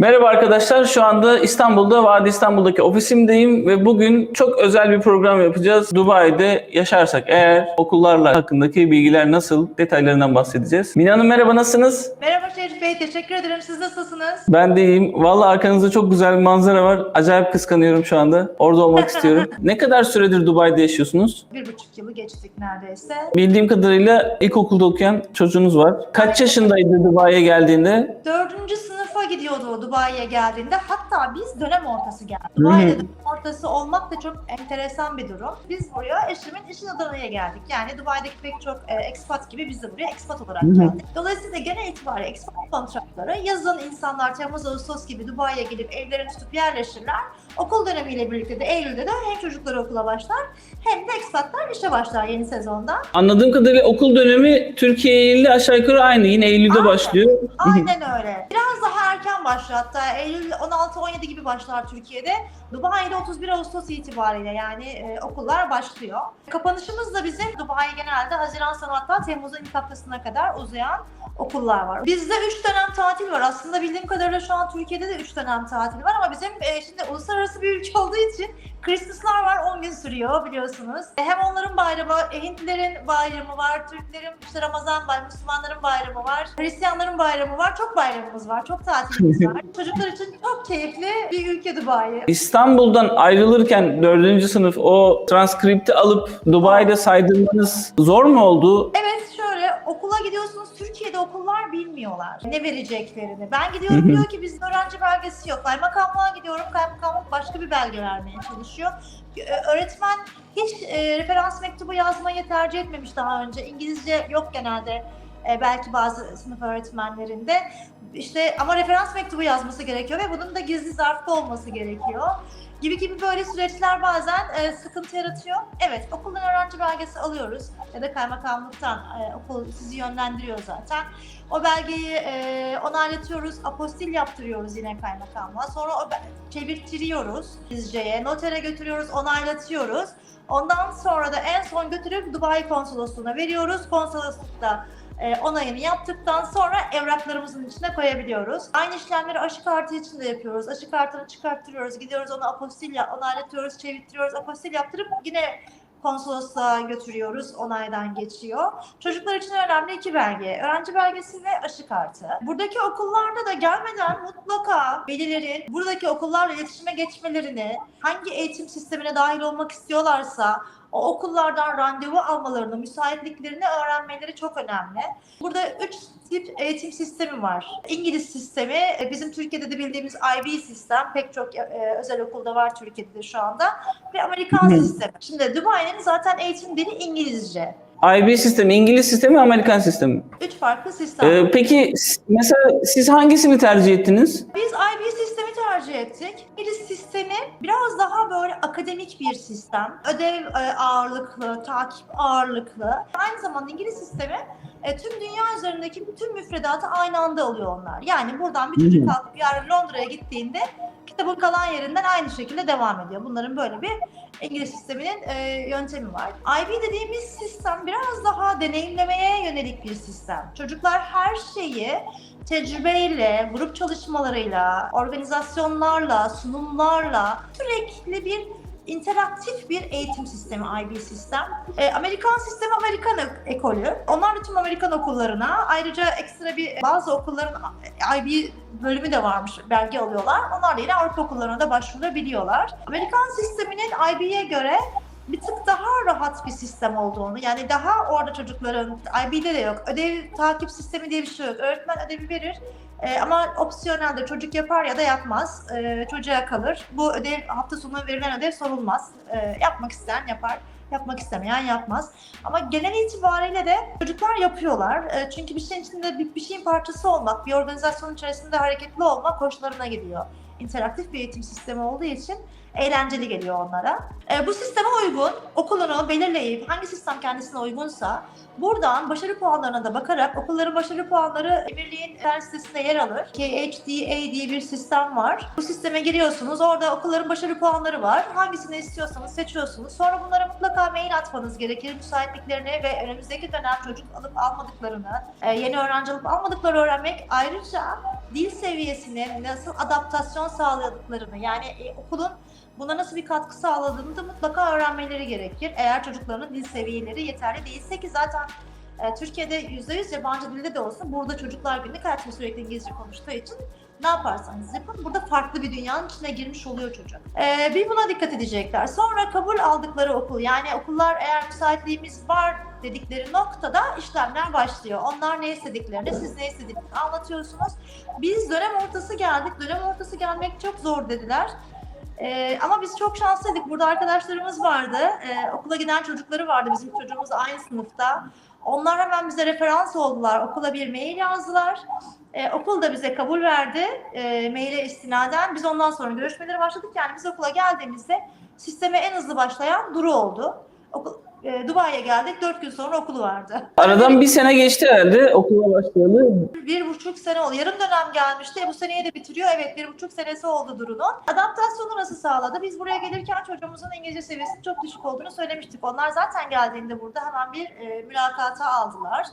Merhaba arkadaşlar. Şu anda İstanbul'da, Vadi İstanbul'daki ofisimdeyim ve bugün çok özel bir program yapacağız. Dubai'de yaşarsak eğer okullarla hakkındaki bilgiler nasıl detaylarından bahsedeceğiz. Mine Hanım merhaba nasılsınız? Merhaba Şerif Bey, teşekkür ederim. Siz nasılsınız? Ben de iyiyim. Valla arkanızda çok güzel bir manzara var. Acayip kıskanıyorum şu anda. Orada olmak istiyorum. Ne kadar süredir Dubai'de yaşıyorsunuz? Bir buçuk yılı geçtik neredeyse. Bildiğim kadarıyla ilkokulda okuyan çocuğunuz var. Kaç yaşındaydı Dubai'ye geldiğinde? Dördüncü gidiyordu o Dubai'ye geldiğinde. Hatta biz dönem ortası geldik. Dubai'de dönem ortası olmak da çok enteresan bir durum. Biz buraya eşimin işin Adana'ya geldik. Yani Dubai'deki pek çok e, expat gibi biz de buraya expat olarak geldik. Dolayısıyla genel itibariyle expat kontratları yazın insanlar Temmuz Ağustos gibi Dubai'ye gelip evlerini tutup yerleşirler. Okul dönemiyle birlikte de Eylül'de de hem çocukları okula başlar hem de expatlar işe başlar yeni sezonda. Anladığım kadarıyla okul dönemi Türkiye ile aşağı yukarı aynı. Yine Eylül'de Aynen. başlıyor. Aynen öyle. Biraz daha erken başlar hatta Eylül 16-17 gibi başlar Türkiye'de. Dubai'de 31 Ağustos itibariyle yani e, okullar başlıyor. Kapanışımız da bizim Dubai genelde Haziran sonu hatta Temmuz'un ilk haftasına kadar uzayan okullar var. Bizde 3 dönem tatil var. Aslında bildiğim kadarıyla şu an Türkiye'de de 3 dönem tatil var ama bizim e, şimdi uluslararası bir ülke olduğu için Christmas'lar var 10 gün sürüyor biliyorsunuz. E, Hem onların bayramı, e, Hintlilerin bayramı var, Türklerin işte Ramazan bayramı, Müslümanların bayramı var, Hristiyanların bayramı var. Çok bayramımız var, çok tatilimiz var. Çocuklar için çok keyifli bir ülke Dubai. İstanbul'dan ayrılırken 4. sınıf o transkripti alıp Dubai'de saydırmanız zor mu oldu? Evet şöyle okula gidiyorsunuz Türkiye'de okullar bilmiyorlar ne vereceklerini. Ben gidiyorum diyor ki bizde öğrenci belgesi yok. Kaymakamlığa gidiyorum kaymakamlık başka bir belge vermeye çalışıyor. Ö- Öğretmen hiç e, referans mektubu yazmayı tercih etmemiş daha önce. İngilizce yok genelde e, belki bazı sınıf öğretmenlerinde. İşte ama referans mektubu yazması gerekiyor ve bunun da gizli zarfta olması gerekiyor gibi gibi böyle süreçler bazen e, sıkıntı yaratıyor. Evet okuldan öğrenci belgesi alıyoruz ya da kaymakamlıktan e, okul sizi yönlendiriyor zaten. O belgeyi e, onaylatıyoruz, apostil yaptırıyoruz yine kaymakamlığa. Sonra o çevirtiriyoruz İngilizceye, notere götürüyoruz, onaylatıyoruz. Ondan sonra da en son götürüp Dubai konsolosluğuna veriyoruz. Konsoloslukta e, onayını yaptıktan sonra evraklarımızın içine koyabiliyoruz. Aynı işlemleri aşı kartı için de yapıyoruz. Aşı kartını çıkarttırıyoruz, gidiyoruz onu apostille onaylatıyoruz, çevirtiyoruz, apostil yaptırıp yine konsolosluğa götürüyoruz, onaydan geçiyor. Çocuklar için önemli iki belge, öğrenci belgesi ve aşı kartı. Buradaki okullarda da gelmeden mutlaka velilerin buradaki okullarla iletişime geçmelerini, hangi eğitim sistemine dahil olmak istiyorlarsa o okullardan randevu almalarını, müsaitliklerini öğrenmeleri çok önemli. Burada üç tip eğitim sistemi var. İngiliz sistemi, e, bizim Türkiye'de de bildiğimiz IB sistem, pek çok e, özel okulda var Türkiye'de de şu anda ve Amerikan sistemi. Şimdi Dubai'nin zaten eğitim dili İngilizce. IB sistemi, İngiliz sistemi, Amerikan sistemi. Üç farklı sistem. Ee, peki mesela siz hangisini tercih ettiniz? Biz IB sistemi tercih ettik. İngiliz sistemi biraz daha böyle akademik bir sistem. Ödev e, ağırlıklı, takip ağırlıklı. Aynı zamanda İngiliz sistemi e, tüm dünya üzerindeki tüm müfredatı aynı anda alıyor onlar. Yani buradan bir çocuk kalkıp yarın Londra'ya gittiğinde kitabın kalan yerinden aynı şekilde devam ediyor. Bunların böyle bir İngiliz sisteminin e, yöntemi var. IB dediğimiz sistem biraz daha deneyimlemeye yönelik bir sistem. Çocuklar her şeyi tecrübeyle, grup çalışmalarıyla, organizasyonlarla, sunumlarla sürekli bir interaktif bir eğitim sistemi IB sistem. Ee, Amerikan sistemi Amerikan ek- ekolü. Onlar da tüm Amerikan okullarına ayrıca ekstra bir bazı okulların IB bölümü de varmış belge alıyorlar. Onlar da yine Avrupa okullarına da başvurabiliyorlar. Amerikan sisteminin IB'ye göre bir tık daha rahat bir sistem olduğunu yani daha orada çocukların IB'de de yok. Ödev takip sistemi diye bir şey yok. Öğretmen ödevi verir ee, ama opsiyonelde çocuk yapar ya da yapmaz. Ee, çocuğa kalır. Bu ödev hafta sonu verilen ödev sorulmaz. Ee, yapmak isteyen yapar. Yapmak istemeyen yapmaz. Ama genel itibariyle de çocuklar yapıyorlar. Ee, çünkü bir şeyin içinde bir, bir şeyin parçası olmak, bir organizasyonun içerisinde hareketli olmak hoşlarına gidiyor. interaktif bir eğitim sistemi olduğu için eğlenceli geliyor onlara. E, bu sisteme uygun, okulunu belirleyip hangi sistem kendisine uygunsa buradan başarı puanlarına da bakarak okulların başarı puanları Emirliğin internet sitesinde yer alır. KHDA diye bir sistem var. Bu sisteme giriyorsunuz. Orada okulların başarı puanları var. Hangisini istiyorsanız seçiyorsunuz. Sonra bunlara mutlaka mail atmanız gerekir. Müsaitliklerini ve önümüzdeki dönem çocuk alıp almadıklarını, e, yeni öğrenci alıp almadıkları öğrenmek. Ayrıca dil seviyesine nasıl adaptasyon sağladıklarını yani e, okulun buna nasıl bir katkı sağladığını da mutlaka öğrenmeleri gerekir. Eğer çocuklarının dil seviyeleri yeterli değilse ki zaten e, Türkiye'de %100 yabancı dilde de olsa burada çocuklar günlük hayatında sürekli İngilizce konuştuğu için ne yaparsanız yapın burada farklı bir dünyanın içine girmiş oluyor çocuk. E, bir buna dikkat edecekler. Sonra kabul aldıkları okul yani okullar eğer müsaitliğimiz var dedikleri noktada işlemler başlıyor. Onlar ne istediklerini, siz ne istediğinizi anlatıyorsunuz. Biz dönem ortası geldik. Dönem ortası gelmek çok zor dediler. Ee, ama biz çok şanslıydık. Burada arkadaşlarımız vardı. Ee, okula giden çocukları vardı. Bizim çocuğumuz aynı sınıfta. Onlar hemen bize referans oldular. Okula bir mail yazdılar. Ee, okul da bize kabul verdi. E, maile istinaden. Biz ondan sonra görüşmelere başladık. Yani biz okula geldiğimizde sisteme en hızlı başlayan Duru oldu. Okul, e, Dubai'ye geldik. Dört gün sonra okulu vardı. Aradan bir sene geçti herhalde okula başlayalı. Bir buçuk sene oldu. Yarım dönem gelmişti. E, Bu seneyi de bitiriyor. Evet bir buçuk senesi oldu Duru'nun. Adaptasyonu nasıl sağladı? Biz buraya gelirken çocuğumuzun İngilizce seviyesinin çok düşük olduğunu söylemiştik. Onlar zaten geldiğinde burada hemen bir e, mülakata aldılar.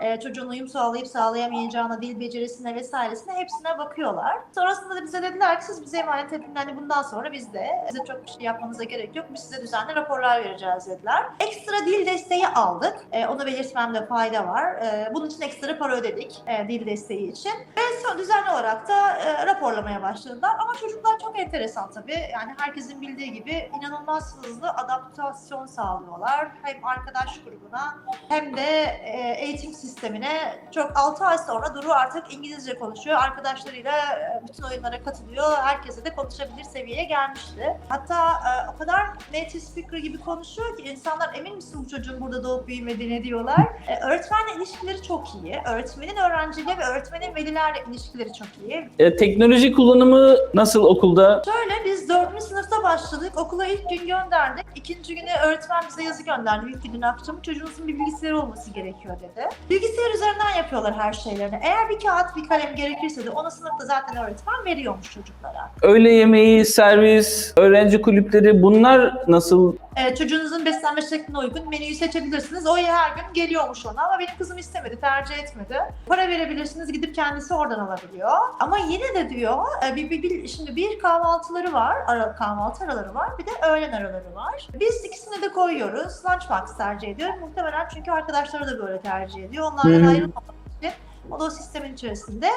E, çocuğun uyum sağlayıp sağlayamayacağına, dil becerisine vesairesine hepsine bakıyorlar. Sonrasında da bize dediler ki siz bize emanet edin. Hani bundan sonra biz de size çok bir şey yapmanıza gerek yok. Biz size düzenli raporlar vereceğiz dediler. Ekstra dil desteği aldık. E, onu belirtmemde fayda var. E, bunun için ekstra para ödedik e, dil desteği için. Ve düzenli olarak da e, raporlamaya başladılar. Ama çocuklar çok enteresan tabii. Yani herkesin bildiği gibi inanılmaz hızlı adaptasyon sağlıyorlar. Hem arkadaş grubuna hem de e, eğitim sistemine. Çok 6 ay sonra Duru artık İngilizce konuşuyor. Arkadaşlarıyla e, bütün oyunlara katılıyor. Herkese de konuşabilir seviyeye gelmişti. Hatta e, o kadar native speaker gibi konuşuyor ki insanlar emin misin bu çocuğun burada doğup büyümediğine diyorlar. E, öğretmenle ilişkileri çok iyi. Öğretmenin öğrenciyle ve öğretmenin velilerle ilişkileri çok iyi. E, teknoloji kullanımı nasıl okulda? Şöyle biz dördüncü sınıfta başladık. Okula ilk gün gönderdik. İkinci güne öğretmen bize yazı gönderdi. İlk günün akşamı çocuğunuzun bir bilgisayarı olması gerekiyor dedi. Bilgisayar üzerinden yapıyorlar her şeylerini. Eğer bir kağıt bir kalem gerekirse de onu sınıfta zaten öğretmen veriyormuş çocuklara. Öğle yemeği, servis, öğrenci kulüpleri bunlar nasıl? Ee, çocuğunuzun beslenme şekline uygun menüyü seçebilirsiniz. O her gün geliyormuş ona ama benim kızım istemedi, tercih etmedi. Para verebilirsiniz, gidip kendisi oradan alabiliyor. Ama yine de diyor, e, bir, bir, bir- şimdi bir kahvaltıları var, ara, kahvaltı araları var, bir de öğlen araları var. Biz ikisini de koyuyoruz. Lunchbox tercih ediyor. Muhtemelen çünkü arkadaşları da böyle tercih ediyor. Onlardan ayrılmamak için o da o sistemin içerisinde.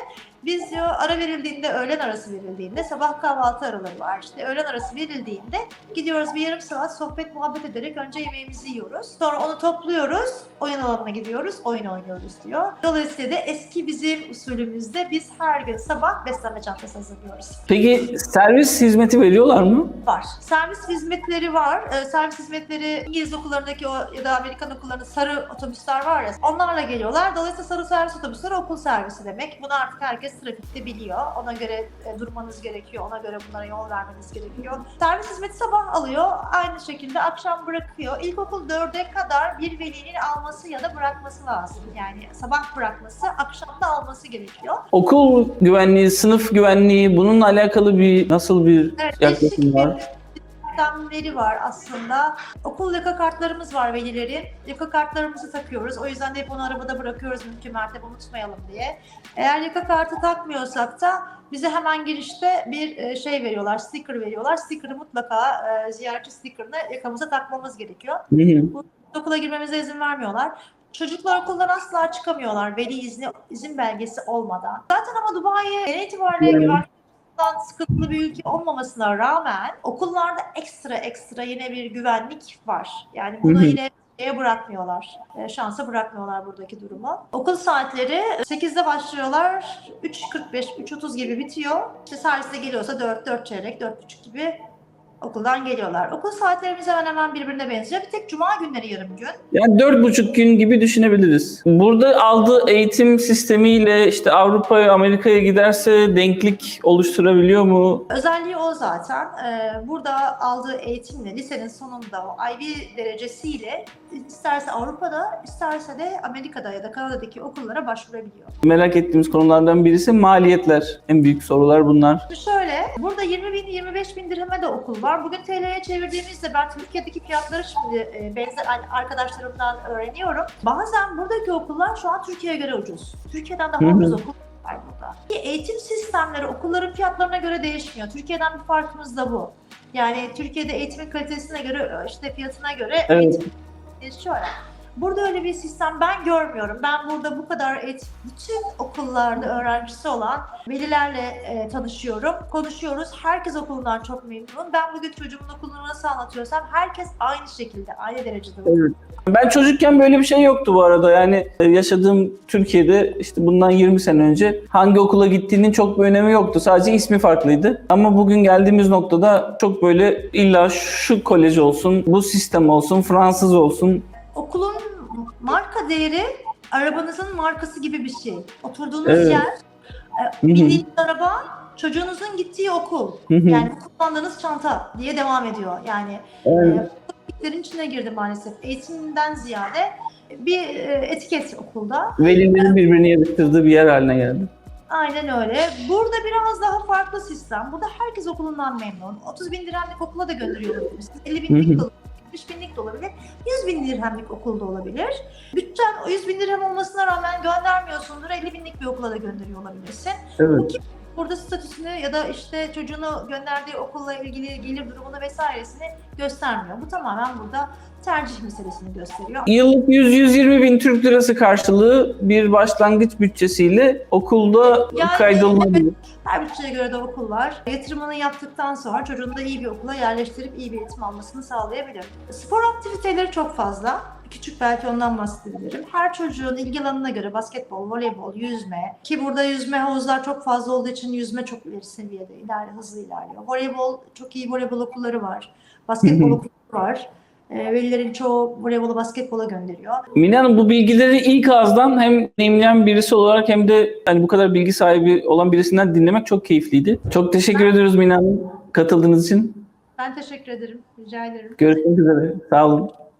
Biz diyor ara verildiğinde, öğlen arası verildiğinde, sabah kahvaltı araları var. İşte öğlen arası verildiğinde gidiyoruz bir yarım saat sohbet muhabbet ederek önce yemeğimizi yiyoruz. Sonra onu topluyoruz, oyun alanına gidiyoruz, oyun oynuyoruz diyor. Dolayısıyla da eski bizim usulümüzde biz her gün sabah beslenme çantası hazırlıyoruz. Peki servis hizmeti veriyorlar mı? Var. Servis hizmetleri var. Ee, servis hizmetleri İngiliz okullarındaki o ya da Amerikan okullarında sarı otobüsler var ya onlarla geliyorlar. Dolayısıyla sarı servis otobüsleri okul servisi demek. Bunu artık herkes trafikte biliyor. Ona göre e, durmanız gerekiyor. Ona göre bunlara yol vermeniz gerekiyor. Servis hizmeti sabah alıyor. Aynı şekilde akşam bırakıyor. İlkokul 4'e kadar bir velinin alması ya da bırakması lazım. Yani sabah bırakması, akşam da alması gerekiyor. Okul güvenliği, sınıf güvenliği bununla alakalı bir nasıl bir Evet, yaklaşım var? Bir sistemleri var aslında. Okul yaka kartlarımız var velilerin. Yaka kartlarımızı takıyoruz. O yüzden de hep onu arabada bırakıyoruz mümkün mertebe unutmayalım diye. Eğer yaka kartı takmıyorsak da bize hemen girişte bir e, şey veriyorlar, sticker veriyorlar. Sticker'ı mutlaka e, ziyaretçi sticker'ını yakamıza takmamız gerekiyor. Hı hı. Okula girmemize izin vermiyorlar. Çocuklar okuldan asla çıkamıyorlar veli izni, izin belgesi olmadan. Zaten ama Dubai genel itibariyle Evet. Güvenlikten sıkıntılı bir ülke olmamasına rağmen okullarda ekstra ekstra yine bir güvenlik var. Yani bunu yine şeye bırakmıyorlar. e, Şansa bırakmıyorlar buradaki durumu. Okul saatleri 8'de başlıyorlar. 3.45, 3.30 gibi bitiyor. İşte serviste geliyorsa 4, 4 çeyrek, 4.30 gibi okuldan geliyorlar. Okul saatlerimiz hemen hemen birbirine benziyor. Bir tek cuma günleri yarım gün. Yani dört buçuk gün gibi düşünebiliriz. Burada aldığı eğitim sistemiyle işte Avrupa'ya, Amerika'ya giderse denklik oluşturabiliyor mu? Özelliği o zaten. Ee, burada aldığı eğitimle lisenin sonunda o IB derecesiyle isterse Avrupa'da isterse de Amerika'da ya da Kanada'daki okullara başvurabiliyor. Merak ettiğimiz konulardan birisi maliyetler. En büyük sorular bunlar. Şöyle, burada 20 bin, 25 bin dirheme de okul var. Bugün TL'ye çevirdiğimizde ben Türkiye'deki fiyatları şimdi e, benzer arkadaşlarımdan öğreniyorum. Bazen buradaki okullar şu an Türkiye'ye göre ucuz. Türkiye'den daha ucuz okul var burada. Ki Eğitim sistemleri okulların fiyatlarına göre değişmiyor. Türkiye'den bir farkımız da bu. Yani Türkiye'de eğitimin kalitesine göre, işte fiyatına göre Evet. eğitim değişiyor ya. Burada öyle bir sistem ben görmüyorum. Ben burada bu kadar eğitim, bütün okullarda öğrencisi olan velilerle e, tanışıyorum, konuşuyoruz. Herkes okulundan çok memnun. Ben bugün çocuğumun okulunu nasıl anlatıyorsam herkes aynı şekilde, aynı derecede. Evet. Ben çocukken böyle bir şey yoktu bu arada. Yani e, yaşadığım Türkiye'de işte bundan 20 sene önce hangi okula gittiğinin çok bir önemi yoktu. Sadece ismi farklıydı. Ama bugün geldiğimiz noktada çok böyle illa şu kolej olsun, bu sistem olsun, Fransız olsun. Değeri arabanızın markası gibi bir şey. Oturduğunuz Evet. yer, hı. bindiğiniz araba, çocuğunuzun gittiği okul. Yani kullandığınız çanta diye devam ediyor. Yani Evet. Etiketlerin içine girdi maalesef. Eğitimden ziyade bir e, etiket okulda. Velilerin birbirini yarıştırdığı bir yer haline geldi. Aynen öyle. Burada biraz daha farklı sistem. Burada herkes okulundan memnun. 30 bin dirhemlik okula da gönderiyor olabilirsiniz. 50 Hı binlik hı. de olabilir. 70 binlik de olabilir. 100 bin dirhemlik okulda olabilir. Bütçen o 100 bin dirhem olmasına rağmen göndermiyorsundur. 50 binlik bir okula da gönderiyor olabilirsin. Evet. Burada statüsünü ya da işte çocuğunu gönderdiği okulla ilgili gelir durumunu vesairesini göstermiyor. Bu tamamen burada tercih meselesini gösteriyor. Yıllık 100-120 bin Türk lirası karşılığı bir başlangıç bütçesiyle okulda Yani kaydolunabilir. Her bütçeye göre de okul var. Yatırımını yaptıktan sonra çocuğunu da iyi bir okula yerleştirip iyi bir eğitim almasını sağlayabilir. Spor aktiviteleri çok fazla. Küçük belki ondan bahsedebilirim. Her çocuğun ilgi alanına göre basketbol, voleybol, yüzme ki burada yüzme havuzlar çok fazla olduğu için yüzme çok ileri seviyede, ilerle, hızlı ilerliyor. Voleybol, çok iyi voleybol okulları var. Basketbol okulları var. E, velilerin çoğu voleybola, basketbola gönderiyor. Mine Hanım bu bilgileri ilk ağızdan hem deneyimleyen birisi olarak hem de hani bu kadar bilgi sahibi olan birisinden dinlemek çok keyifliydi. Çok teşekkür ediyoruz Mine Hanım katıldığınız için. Ben teşekkür ederim. Rica ederim. Görüşmek üzere. Sağ olun.